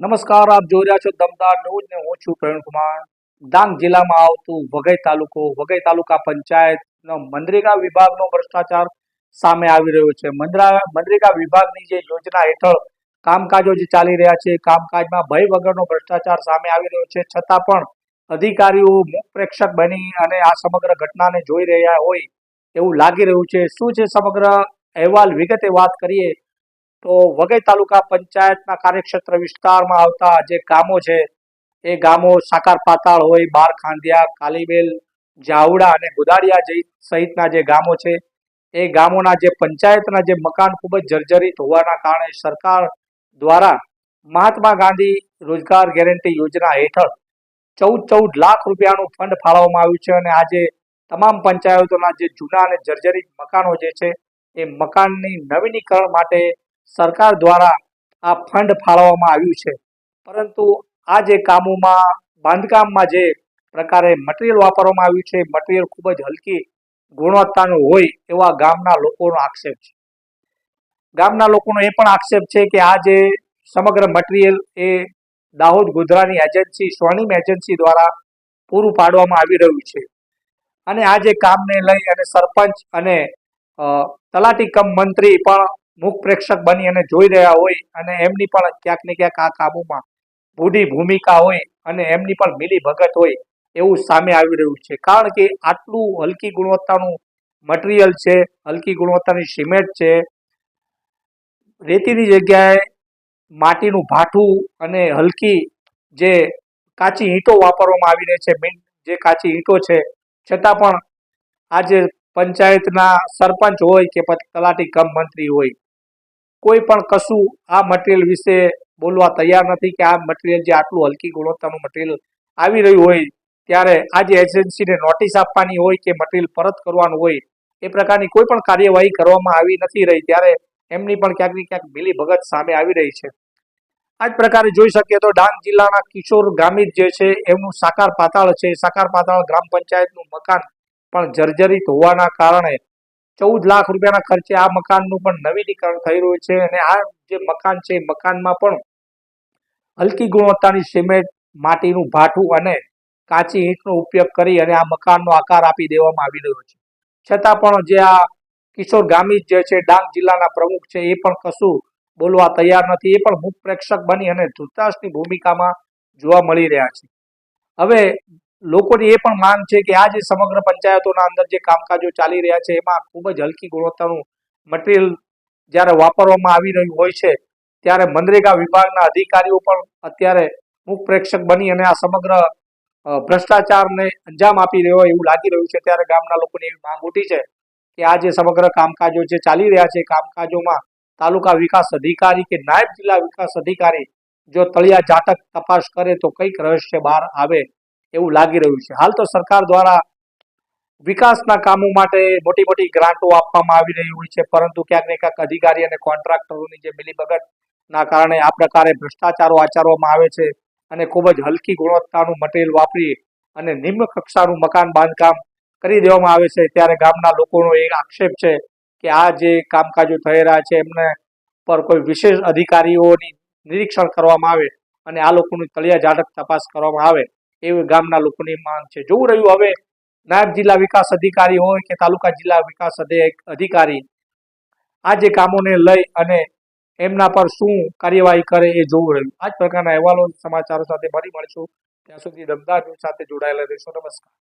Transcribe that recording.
નમસ્કાર, આપ જોઈ રહ્યા છો દમદાર ન્યૂઝ ને હું છું પ્રવીણ કુમાર. ડાંગ જિલ્લામાં આવતું વઘઈ તાલુકો, વઘઈ તાલુકા પંચાયતનો મનરેગા વિભાગનો ભ્રષ્ટાચાર સામે આવી રહ્યો છે. મનરેગા વિભાગની જે યોજના હેઠળ કામકાજો જે ચાલી રહ્યા છે કામકાજમાં ભય વગરનો ભ્રષ્ટાચાર સામે આવી રહ્યો છે. છતાં પણ અધિકારીઓ, મુખ પ્રેક્ષક બની અને આ સમગ્ર ઘટનાને જોઈ રહ્યા હોય એવું લાગી રહ્યું છે. શું છે સમગ્ર અહેવાલ? વિગતે વાત કરીએ તો વઘઈ તાલુકા પંચાયતના કાર્યક્ષેત્ર વિસ્તારમાં આવતા જે ગામો છે, એ ગામો સાકાર પાતાળ હોય, બાર ખાંધિયા કાલીબેલ જાવડા અને ગુદાડિયા જઈ, સહિતના જે ગામો છે, એ ગામોના જે પંચાયતના જે મકાન ખૂબ જ જર્જરિત હોવાના કારણે સરકાર દ્વારા મહાત્મા ગાંધી રોજગાર ગેરંટી યોજના હેઠળ ચૌદ ચૌદ લાખ રૂપિયાનું ફંડ ફાળવવામાં આવ્યું છે અને આજે તમામ પંચાયતોના જે જૂના અને જર્જરિત મકાનો જે છે, એ મકાનની નવીનીકરણ માટે સરકાર દ્વારા આ ફંડ ફાળવવામાં આવ્યું છે. પરંતુ આ જે કામોમાં, બાંધકામમાં જે પ્રકારે મટીરિયલ વાપરવામાં આવ્યું છે, મટીરિયલ ખૂબ જ હલકી ગુણવત્તાનું હોય એવા ગામના લોકોનો આક્ષેપ છે. ગામના લોકોનો એ પણ આક્ષેપ છે કે આ જે સમગ્ર મટીરિયલ એ દાહોદ ગોધરાની એજન્સી, સ્વર્ણિમ એજન્સી દ્વારા પૂરું પાડવામાં આવી રહ્યું છે. અને આ જે કામને લઈ અને સરપંચ અને તલાટી કમ મંત્રી પણ મુખ પ્રેક્ષક બની અને જોઈ રહ્યા હોય અને એમની પણ ક્યાંક ને ક્યાંક આ કાબુમાં બુઢી ભૂમિકા હોય અને એમની પણ મિલી ભગત હોય એવું સામે આવી રહ્યું છે. કારણ કે આટલું હલકી ગુણવત્તાનું મટીરિયલ છે, હલકી ગુણવત્તાની સિમેન્ટ છે, રેતીની જગ્યાએ માટીનું ભાઠું અને હલકી જે કાચી ઈંટો વાપરવામાં આવી રહી છે જે કાચી ઈંટો છે, છતાં પણ આજે પંચાયતના સરપંચ હોય કે પછી તલાટી કમ મંત્રી હોય, કોઈ પણ કશું આ મટીરિયલ વિશે બોલવા તૈયાર નથી કે આ મટીરિયલ જે આટલું હલકી ગુણવત્તાનું મટીરિયલ આવી રહ્યું હોય, ત્યારે આ જે એજન્સીને નોટિસ આપવાની હોય કે મટીરિયલ પરત કરવાનું હોય, એ પ્રકારની કોઈ પણ કાર્યવાહી કરવામાં આવી નથી રહી, ત્યારે એમની પણ ક્યાંક ને ક્યાંક મિલી ભગત સામે આવી રહી છે. આ જ પ્રકારે જોઈ શકીએ તો ડાંગ જિલ્લાના કિશોર ગામિત જે છે, એમનું સાકાર પાતાળ છે. સાકાર પાતાળ ગ્રામ પંચાયતનું મકાન પણ જર્જરિત હોવાના કારણે ચૌદ લાખ રૂપિયાના ખર્ચે આ મકાનનું પણ નવીનીકરણ થઈ રહ્યું છે અને આ જે મકાન છે, એ મકાનમાં પણ હલકી ગુણવત્તાની સિમેન્ટ, માટીનું ભાઠું અને કાચી ઈંટનો ઉપયોગ કરી અને આ મકાનનો આકાર આપી દેવામાં આવી રહ્યો છે. છતાં પણ જે આ કિશોર ગામિત જે છે, ડાંગ જિલ્લાના પ્રમુખ છે, એ પણ કશું બોલવા તૈયાર નથી. એ પણ મુખ પ્રેક્ષક બની અને ધૃતાસની ભૂમિકામાં જોવા મળી રહ્યા છે. હવે લોકોની એ પણ માંગ છે કે આ જે સમગ્ર પંચાયતોના અંદર જે કામકાજો ચાલી રહ્યા છે, એમાં ખૂબ જ હલકી ગુણવત્તાનું મટીરિયલ જ્યારે વાપરવામાં આવી રહ્યું હોય છે, ત્યારે મનરેગા વિભાગના અધિકારીઓ પણ અત્યારે મુખ પ્રેક્ષક બની અને આ સમગ્ર ભ્રષ્ટાચારને અંજામ આપી રહ્યો હોય એવું લાગી રહ્યું છે, ત્યારે ગામના લોકોની એવી માંગ ઉઠી છે કે આ જે સમગ્ર કામકાજો જે ચાલી રહ્યા છે, કામકાજોમાં તાલુકા વિકાસ અધિકારી કે નાયબ જિલ્લા વિકાસ અધિકારી જો તળિયા જાટક તપાસ કરે તો કંઈક રહસ્ય બહાર આવે એવું લાગી રહ્યું છે. હાલ તો સરકાર દ્વારા વિકાસના કામો માટે મોટી મોટી ગ્રાન્ટો આપવામાં આવી રહી હોય છે. પરંતુ ક્યાંક ને ક્યાંક અધિકારી અને કોન્ટ્રાક્ટરોની જે મિલીભગતના કારણે આ પ્રકારે ભ્રષ્ટાચારો આચરવામાં આવે છે અને ખૂબ જ હલકી ગુણવત્તાનું મટીરિયલ વાપરી અને નિમ્ન કક્ષાનું મકાન બાંધકામ કરી દેવામાં આવે છે. ત્યારે ગામના લોકોનો એક આક્ષેપ છે કે આ જે કામકાજો થઈ રહ્યા છે, એમને પર કોઈ વિશેષ અધિકારીઓની નિરીક્ષણ કરવામાં આવે અને આ લોકોની તળિયા જાટક તપાસ કરવામાં આવે. એવી ગામના લોકોની માંગ છે. જોવું રહ્યું હવે નાયબ જિલ્લા વિકાસ અધિકારી હોય કે તાલુકા જિલ્લા વિકાસ અધિ- અધિકારી, આ જે કામોને લઈ અને એમના પર શું કાર્યવાહી કરે એ જોવું રહ્યું. આ જ પ્રકારના અહેવાલો સમાચારો સાથે ફરી મળીશું. ત્યાં સુધી દમદાર સાથે જોડાયેલા રહેશો. નમસ્કાર.